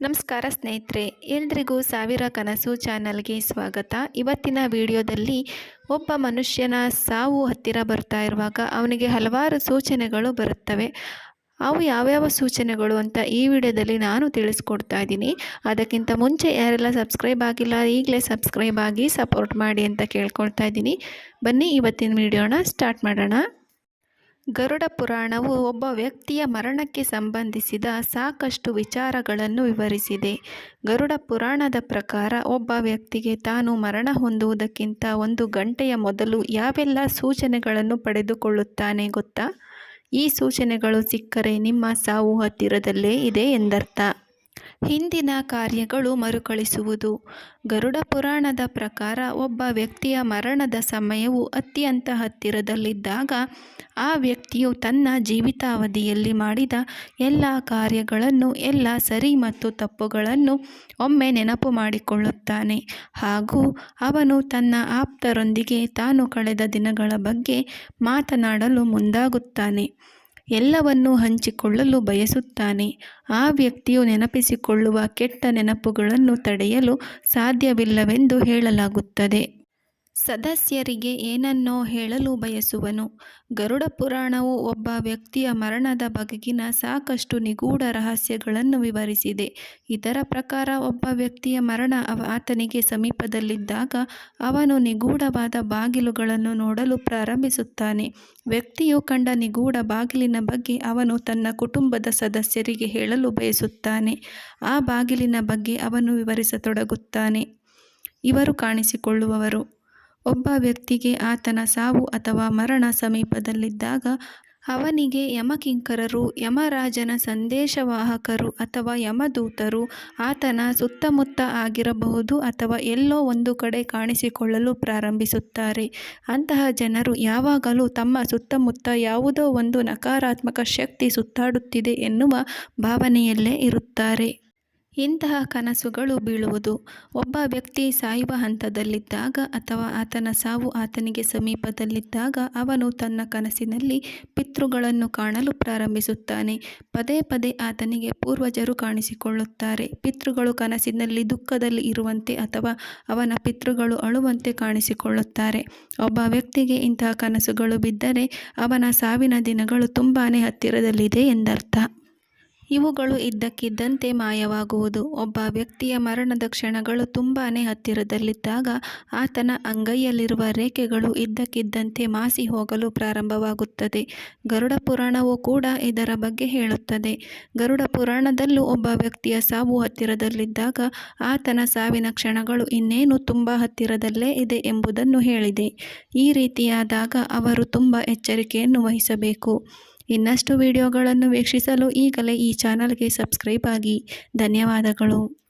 ನಮಸ್ಕಾರ ಸ್ನೇಹಿತರೆ, ಎಲ್ರಿಗೂ ಸಾವಿರ ಕನಸು ಚಾನಲ್ಗೆ ಸ್ವಾಗತ. ಇವತ್ತಿನ ವಿಡಿಯೋದಲ್ಲಿ ಒಬ್ಬ ಮನುಷ್ಯನ ಸಾವು ಹತ್ತಿರ ಬರ್ತಾ ಇರುವಾಗ ಅವನಿಗೆ ಹಲವಾರು ಸೂಚನೆಗಳು ಬರುತ್ತವೆ. ಅವು ಯಾವ್ಯಾವ ಸೂಚನೆಗಳು ಅಂತ ಈ ವಿಡಿಯೋದಲ್ಲಿ ನಾನು ತಿಳಿಸ್ಕೊಡ್ತಾ ಇದ್ದೀನಿ. ಅದಕ್ಕಿಂತ ಮುಂಚೆ ಯಾರೆಲ್ಲ ಸಬ್ಸ್ಕ್ರೈಬ್ ಆಗಿಲ್ಲ, ಈಗಲೇ ಸಬ್ಸ್ಕ್ರೈಬ್ ಆಗಿ ಸಪೋರ್ಟ್ ಮಾಡಿ ಅಂತ ಕೇಳ್ಕೊಳ್ತಾ ಇದ್ದೀನಿ. ಬನ್ನಿ ಇವತ್ತಿನ ವಿಡಿಯೋನ ಸ್ಟಾರ್ಟ್ ಮಾಡೋಣ. ಗರುಡ ಪುರಾಣವು ಒಬ್ಬ ವ್ಯಕ್ತಿಯ ಮರಣಕ್ಕೆ ಸಂಬಂಧಿಸಿದ ಸಾಕಷ್ಟು ವಿಚಾರಗಳನ್ನು ವಿವರಿಸಿದೆ. ಗರುಡ ಪುರಾಣದ ಪ್ರಕಾರ ಒಬ್ಬ ವ್ಯಕ್ತಿಗೆ ತಾನು ಮರಣ ಹೊಂದುವುದಕ್ಕಿಂತ ಒಂದು ಗಂಟೆಯ ಮೊದಲು ಯಾವೆಲ್ಲ ಸೂಚನೆಗಳನ್ನು ಪಡೆದುಕೊಳ್ಳುತ್ತಾನೆ ಗೊತ್ತಾ? ಈ ಸೂಚನೆಗಳು ಸಿಕ್ಕರೆ ನಿಮ್ಮ ಸಾವು ಹತ್ತಿರದಲ್ಲೇ ಇದೆ ಎಂದರ್ಥ. ಹಿಂದಿನ ಕಾರ್ಯಗಳು ಮರುಕಳಿಸುವುದು. ಗರುಡ ಪುರಾಣದ ಪ್ರಕಾರ ಒಬ್ಬ ವ್ಯಕ್ತಿಯ ಮರಣದ ಸಮಯವು ಅತ್ಯಂತ ಹತ್ತಿರದಲ್ಲಿದ್ದಾಗ ಆ ವ್ಯಕ್ತಿಯು ತನ್ನ ಜೀವಿತಾವಧಿಯಲ್ಲಿ ಮಾಡಿದ ಎಲ್ಲ ಕಾರ್ಯಗಳನ್ನು, ಎಲ್ಲ ಸರಿ ಮತ್ತು ತಪ್ಪುಗಳನ್ನು ಒಮ್ಮೆ ನೆನಪು ಮಾಡಿಕೊಳ್ಳುತ್ತಾನೆ. ಹಾಗೂ ಅವನು ತನ್ನ ಆಪ್ತರೊಂದಿಗೆ ತಾನು ಕಳೆದ ದಿನಗಳ ಬಗ್ಗೆ ಮಾತನಾಡಲು ಮುಂದಾಗುತ್ತಾನೆ. ಎಲ್ಲವನ್ನೂ ಹಂಚಿಕೊಳ್ಳಲು ಬಯಸುತ್ತಾನೆ. ಆ ವ್ಯಕ್ತಿಯು ನೆನಪಿಸಿಕೊಳ್ಳುವ ಕೆಟ್ಟ ನೆನಪುಗಳನ್ನು ತಡೆಯಲು ಸಾಧ್ಯವಿಲ್ಲವೆಂದು ಹೇಳಲಾಗುತ್ತದೆ. ಸದಸ್ಯರಿಗೆ ಏನನ್ನೋ ಹೇಳಲು ಬಯಸುವನು. ಗರುಡ ಪುರಾಣವು ಒಬ್ಬ ವ್ಯಕ್ತಿಯ ಮರಣದ ಬಗೆಗಿನ ಸಾಕಷ್ಟು ನಿಗೂಢ ರಹಸ್ಯಗಳನ್ನು ವಿವರಿಸಿದೆ. ಇದರ ಪ್ರಕಾರ ಒಬ್ಬ ವ್ಯಕ್ತಿಯ ಮರಣ ಆತನಿಗೆ ಸಮೀಪದಲ್ಲಿದ್ದಾಗ ಅವನು ನಿಗೂಢವಾದ ಬಾಗಿಲುಗಳನ್ನು ನೋಡಲು ಪ್ರಾರಂಭಿಸುತ್ತಾನೆ. ವ್ಯಕ್ತಿಯು ಕಂಡ ನಿಗೂಢ ಬಾಗಿಲಿನ ಬಗ್ಗೆ ಅವನು ತನ್ನ ಕುಟುಂಬದ ಸದಸ್ಯರಿಗೆ ಹೇಳಲು ಬಯಸುತ್ತಾನೆ. ಆ ಬಾಗಿಲಿನ ಬಗ್ಗೆ ಅವನು ವಿವರಿಸತೊಡಗುತ್ತಾನೆ. ಇವರು ಕಾಣಿಸಿಕೊಳ್ಳುವವರು. ಒಬ್ಬ ವ್ಯಕ್ತಿಗೆ ಆತನ ಸಾವು ಅಥವಾ ಮರಣ ಸಮೀಪದಲ್ಲಿದ್ದಾಗ ಅವನಿಗೆ ಯಮಕಿಂಕರರು, ಯಮರಾಜನ ಸಂದೇಶವಾಹಕರು ಅಥವಾ ಯಮದೂತರು ಆತನ ಸುತ್ತಮುತ್ತ ಆಗಿರಬಹುದು ಅಥವಾ ಎಲ್ಲೋ ಒಂದು ಕಡೆ ಕಾಣಿಸಿಕೊಳ್ಳಲು ಪ್ರಾರಂಭಿಸುತ್ತಾರೆ. ಅಂತಹ ಜನರು ಯಾವಾಗಲೂ ತಮ್ಮ ಸುತ್ತಮುತ್ತ ಯಾವುದೋ ಒಂದು ನಕಾರಾತ್ಮಕ ಶಕ್ತಿ ಸುತ್ತಾಡುತ್ತಿದೆ ಎನ್ನುವ ಭಾವನೆಯಲ್ಲೇ ಇರುತ್ತಾರೆ. ಇಂತಹ ಕನಸುಗಳು ಬೀಳುವುದು. ಒಬ್ಬ ವ್ಯಕ್ತಿ ಸಾಯುವ ಹಂತದಲ್ಲಿದ್ದಾಗ ಅಥವಾ ಆತನ ಸಾವು ಆತನಿಗೆ ಸಮೀಪದಲ್ಲಿದ್ದಾಗ ಅವನು ತನ್ನ ಕನಸಿನಲ್ಲಿ ಪಿತೃಗಳನ್ನು ಕಾಣಲು ಪ್ರಾರಂಭಿಸುತ್ತಾನೆ. ಪದೇ ಪದೇ ಆತನಿಗೆ ಪೂರ್ವಜರು ಕಾಣಿಸಿಕೊಳ್ಳುತ್ತಾರೆ. ಪಿತೃಗಳು ಕನಸಿನಲ್ಲಿ ದುಃಖದಲ್ಲಿ ಇರುವಂತೆ ಅಥವಾ ಅವನ ಪಿತೃಗಳು ಅಳುವಂತೆ ಕಾಣಿಸಿಕೊಳ್ಳುತ್ತಾರೆ. ಒಬ್ಬ ವ್ಯಕ್ತಿಗೆ ಇಂತಹ ಕನಸುಗಳು ಬಿದ್ದರೆ ಅವನ ಸಾವಿನ ದಿನಗಳು ತುಂಬಾ ಹತ್ತಿರದಲ್ಲಿದೆ ಎಂದರ್ಥ. ಇವುಗಳು ಇದ್ದಕ್ಕಿದ್ದಂತೆ ಮಾಯವಾಗುವುದು. ಒಬ್ಬ ವ್ಯಕ್ತಿಯ ಮರಣದ ಕ್ಷಣಗಳು ತುಂಬಾ ಹತ್ತಿರದಲ್ಲಿದ್ದಾಗ ಆತನ ಅಂಗೈಯಲ್ಲಿರುವ ರೇಖೆಗಳು ಇದ್ದಕ್ಕಿದ್ದಂತೆ ಮಾಸಿ ಹೋಗಲು ಪ್ರಾರಂಭವಾಗುತ್ತದೆ. ಗರುಡ ಪುರಾಣವು ಕೂಡ ಇದರ ಬಗ್ಗೆ ಹೇಳುತ್ತದೆ. ಗರುಡ ಪುರಾಣದಲ್ಲೂ ಒಬ್ಬ ವ್ಯಕ್ತಿಯ ಸಾವು ಹತ್ತಿರದಲ್ಲಿದ್ದಾಗ ಆತನ ಸಾವಿನ ಕ್ಷಣಗಳು ಇನ್ನೇನು ತುಂಬ ಹತ್ತಿರದಲ್ಲೇ ಇದೆ ಎಂಬುದನ್ನು ಹೇಳಿದೆ. ಈ ರೀತಿಯಾದಾಗ ಅವರು ತುಂಬ ಎಚ್ಚರಿಕೆಯನ್ನು ವಹಿಸಬೇಕು. ಇನ್ನಷ್ಟು ವಿಡಿಯೋಗಳನ್ನು ವೀಕ್ಷಿಸಲು ಈಗಲೇ ಈ ಚಾನಲ್ಗೆ ಸಬ್ಸ್ಕ್ರೈಬ್ ಆಗಿ. ಧನ್ಯವಾದಗಳು.